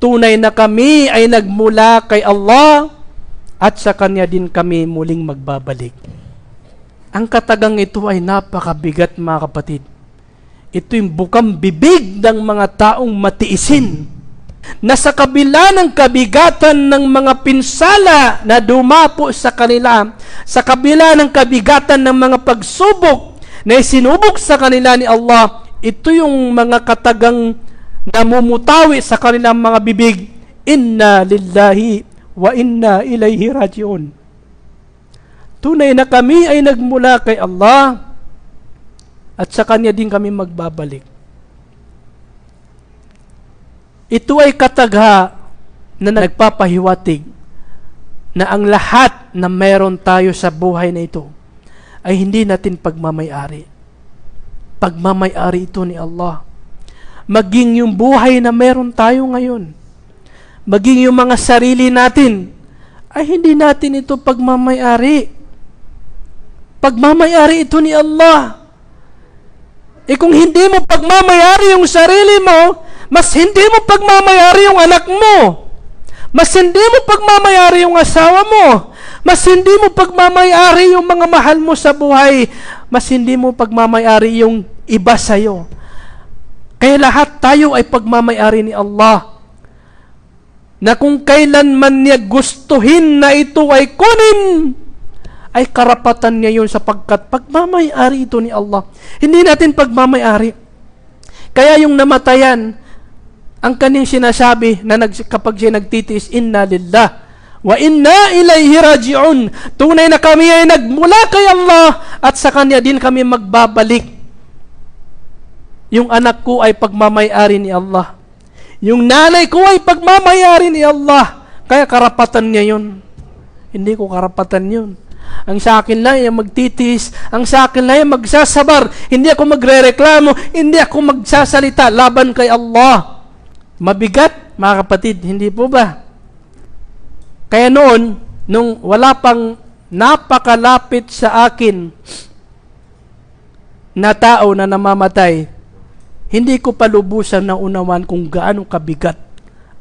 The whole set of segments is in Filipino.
Tunay na kami ay nagmula kay Allah at sa Kanya din kami muling magbabalik. Ang katagang ito ay napakabigat mga kapatid. Ito yung bukang bibig ng mga taong matiisin na sa kabila ng kabigatan ng mga pinsala na dumapo sa kanila, sa kabila ng kabigatan ng mga pagsubok na isinubok sa kanila ni Allah, ito yung mga katagang namumutawi sa kanilang mga bibig, Inna lillahi wa inna ilayhi rajiun. Tunay na kami ay nagmula kay Allah at sa Kanya din kami magbabalik. Ito ay katagha na nagpapahiwatig na ang lahat na meron tayo sa buhay na ito ay hindi natin pagmamayari. Pagmamayari ito ni Allah. Maging yung buhay na meron tayo ngayon, maging yung mga sarili natin, ay hindi natin ito pagmamayari. Pagmamayari ito ni Allah. E kung hindi mo pagmamayari yung sarili mo, mas hindi mo pagmamayari yung anak mo. Mas hindi mo pagmamayari yung asawa mo. Mas hindi mo pagmamayari yung mga mahal mo sa buhay. Mas hindi mo pagmamayari yung iba sa'yo. Kaya lahat tayo ay pagmamayari ni Allah. Na kung kailan man niya gustuhin na ito ay kunin, ay karapatan niya yun sapagkat pagmamayari ito ni Allah. Hindi natin pagmamayari. Kaya yung namatayan, ang kaning sinasabi na nag, kapag siya nagtitiis, inna lillah wa inna ilayhi raji'un. Tunay na kami ay nagmula kay Allah at sa Kanya din kami magbabalik. Yung anak ko ay pagmamayari ni Allah. Yung nanay ko ay pagmamayari ni Allah. Kaya karapatan niya yun. Hindi ko karapatan yun. Ang sa akin lang ay magtitis. Ang sa akin lang ay magsasabar. Hindi ako magre-reklamo. Hindi ako magsasalita laban kay Allah. Mabigat, mga kapatid, hindi po ba? Kaya noon, nung wala pang napakalapit sa akin na tao na namamatay, hindi ko palubusan na unawan kung gaano kabigat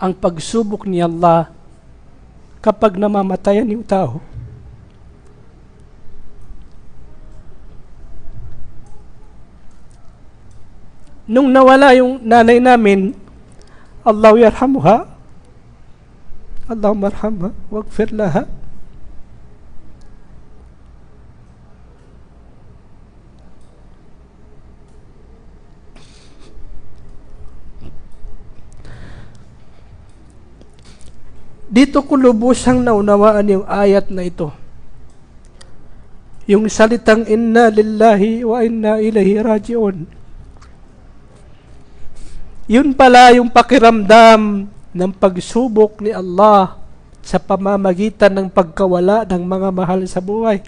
ang pagsubok ni Allah kapag namamatayan yung tao. Nung nawala yung nanay namin, Allah yarhamuha, Allahumma arhamha, wagfir laha. Dito ko lubusang naunawaan yung ayat na ito. Yung salitang inna lillahi wa inna ilahi raji'un. Yun pala yung pakiramdam ng pagsubok ni Allah sa pamamagitan ng pagkawala ng mga mahal sa buhay.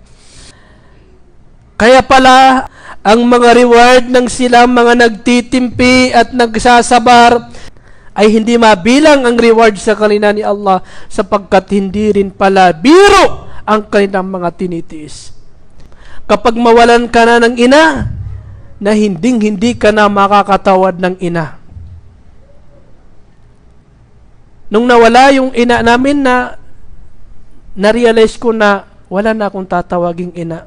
Kaya pala, ang mga reward ng sila mga nagtitimpi at nagsasabar ay hindi mabilang ang reward sa kanila ni Allah sapagkat hindi rin pala biro ang kanilang mga tinitiis. Kapag mawalan ka na ng ina, na hinding-hindi ka na makakatawad ng ina. Nung nawala yung ina namin na na-realize ko na wala na akong tatawaging ina.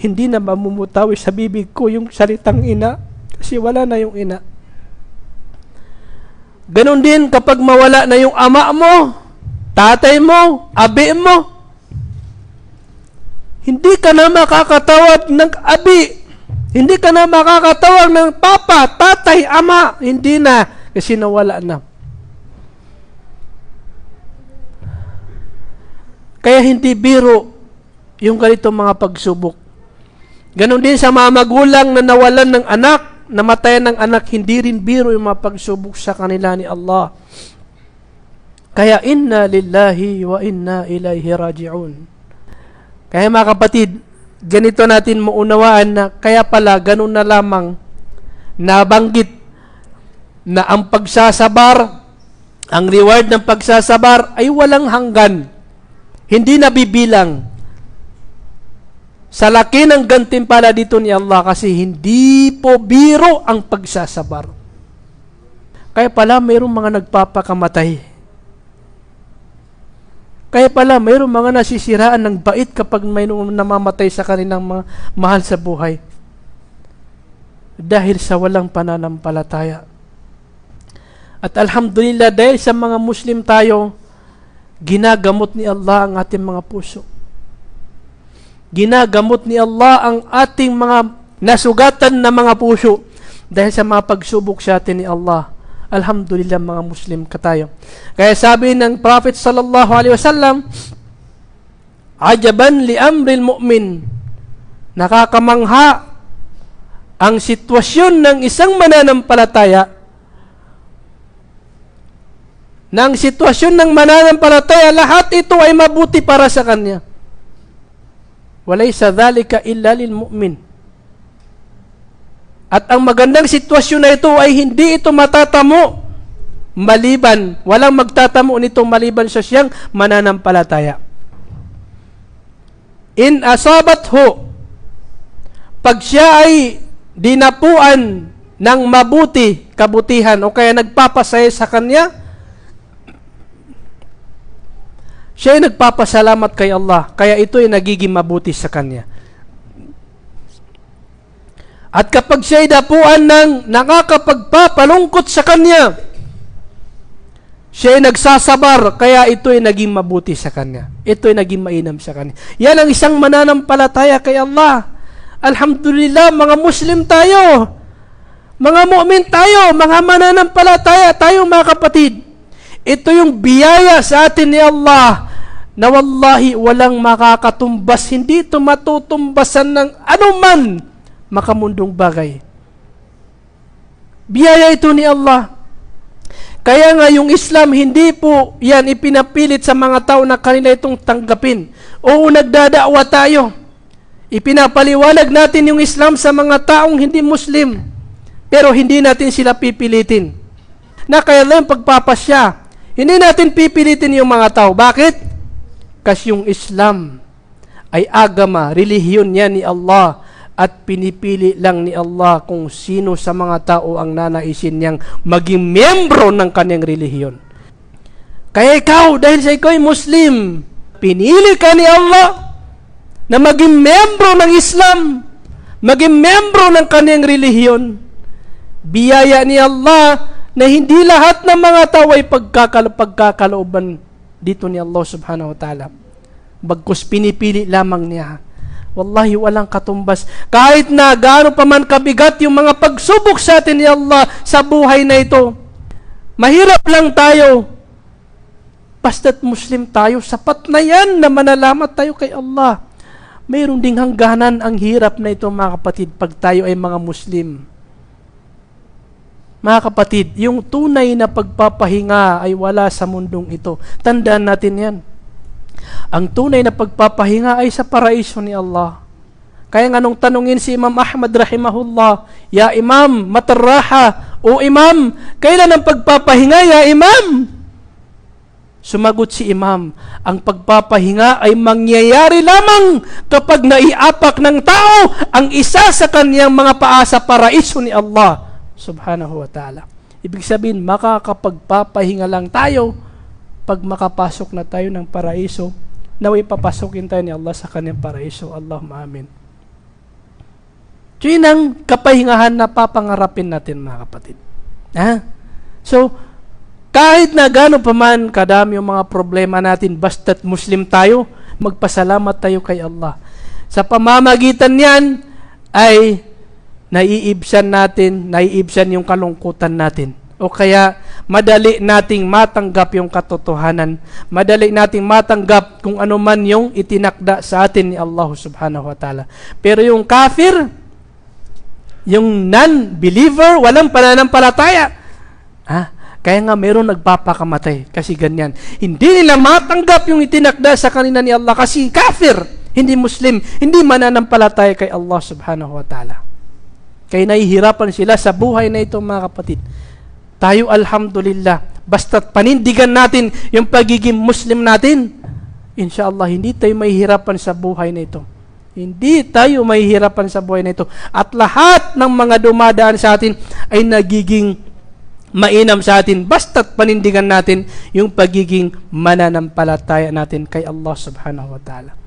Hindi na mamumutawi sa bibig ko yung salitang ina kasi wala na yung ina. Ganon din kapag mawala na yung ama mo, tatay mo, abi mo. Hindi ka na makakatawag ng abi. Hindi ka na makakatawag ng papa, tatay, ama. Hindi na kasi nawala na. Kaya hindi biro yung ganito mga pagsubok. Ganon din sa mga magulang na nawalan ng anak, namatayan ng anak, hindi rin biro yung mga pagsubok sa kanila ni Allah. Kaya inna lillahi wa inna ilayhi raji'un. Kaya mga kapatid, ganito natin maunawaan na kaya pala ganun na lamang nabanggit na ang pagsasabar, ang reward ng pagsasabar ay walang hanggan. Hindi nabibilang. Sa laki ng gantimpala dito ni Allah kasi hindi po biro ang pagsasabar. Kaya pala mayroong mga nagpapakamatay. Kaya pala mayroong mga nasisiraan ng bait kapag may namamatay sa kanilang mga mahal sa buhay. Dahil sa walang pananampalataya. At alhamdulillah dahil sa mga Muslim tayo, ginagamot ni Allah ang ating mga puso. Ginagamot ni Allah ang ating mga nasugatan na mga puso dahil sa mga pagsubok sa atin ni Allah. Alhamdulillah mga Muslim ka tayo. Kaya sabi ng Prophet sallallahu alaihi wasallam, Ajaban li amril mu'min. Nakakamangha ang sitwasyon ng isang mananampalataya ng sitwasyon ng mananampalataya, lahat ito ay mabuti para sa kanya. Walay sa dhalika illa lil mu'min. At ang magandang sitwasyon na ito ay hindi ito matatamo maliban, walang magtatamo nito maliban sa siyang mananampalataya. In asabat ho, pag siya ay dinapuan ng mabuti, kabutihan, o kaya nagpapasaya sa kanya, siya ay nagpapasalamat kay Allah, kaya ito ay nagiging mabuti sa kanya. At kapag siya ay dapuan ng nakakapagpapalungkot sa kanya, siya ay nagsasabar, kaya ito ay naging mabuti sa kanya. Ito ay naging mainam sa kanya. Yan ang isang mananampalataya kay Allah. Alhamdulillah, mga Muslim tayo. Mga mu'min tayo, mga mananampalataya tayo mga kapatid. Ito yung biyaya sa atin ni Allah na wallahi walang makakatumbas, hindi ito matutumbasan ng anuman makamundong bagay. Biyaya ito ni Allah. Kaya nga yung Islam, hindi po yan ipinapilit sa mga tao na kanila itong tanggapin. Oo, nagdadawa tayo. Ipinapaliwanag natin yung Islam sa mga taong hindi Muslim. Pero hindi natin sila pipilitin. Na kaya lang pagpapasya. Hindi natin pipilitin yung mga tao. Bakit? Kasi yung Islam ay agama, relihiyon niya ni Allah at pinipili lang ni Allah kung sino sa mga tao ang nanaisin niyang maging miyembro ng kanyang relihiyon. Kaya ikaw, dahil sa ikaw ay Muslim, pinili ka ni Allah na maging miyembro ng Islam, maging miyembro ng kanyang relihiyon. Biyaya ni Allah na hindi lahat ng mga tao ay pagkakalo pagkakalooban dito ni Allah subhanahu wa ta'ala. Bagkus pinipili lamang niya Wallahi walang katumbas. Kahit na gaano pa man kabigat yung mga pagsubok sa atin ni Allah sa buhay na ito. Mahirap lang tayo. Basta't Muslim tayo, sapat na yan na manalamat tayo kay Allah. Mayroon ding hangganan ang hirap na ito mga kapatid pag tayo ay mga Muslim. Mga kapatid, yung tunay na pagpapahinga ay wala sa mundong ito. Tandaan natin yan. Ang tunay na pagpapahinga ay sa paraiso ni Allah. Kaya nga nung tanungin si Imam Ahmad rahimahullah, Ya Imam, mataraha, O Imam, kailan ang pagpapahinga, Ya Imam? Sumagot si Imam, ang pagpapahinga ay mangyayari lamang kapag naiapak ng tao ang isa sa kaniyang mga paa sa paraiso ni Allah subhanahu wa ta'ala. Ibig sabihin, makakapagpapahinga lang tayo pag makapasok na tayo ng paraiso, naway papasukin tayo ni Allah sa kanyang paraiso. Allahumma amin. So, yun ang kapahingahan na papangarapin natin, mga kapatid. Ha? So, kahit na gano'n pa man kadami yung mga problema natin, basta't Muslim tayo, magpasalamat tayo kay Allah. Sa pamamagitan niyan, ay naiibsan natin, naiibsan yung kalungkutan natin. O kaya, madali nating matanggap yung katotohanan. Madali nating matanggap kung ano man yung itinakda sa atin ni Allah subhanahu wa ta'ala. Pero yung kafir, yung non-believer, walang pananampalataya. Ha? Kaya nga meron nagpapakamatay kasi ganyan. Hindi nila matanggap yung itinakda sa kanina ni Allah kasi kafir, hindi Muslim, hindi mananampalataya kay Allah subhanahu wa ta'ala. Kaya nahihirapan sila sa buhay na ito mga kapatid. Tayo alhamdulillah, basta't panindigan natin yung pagiging Muslim natin, inshallah hindi tayo mahihirapan sa buhay na ito. Hindi tayo mahihirapan sa buhay na ito. At lahat ng mga dumadaan sa atin ay nagiging mainam sa atin basta't panindigan natin yung pagiging mananampalataya natin kay Allah subhanahu wa ta'ala.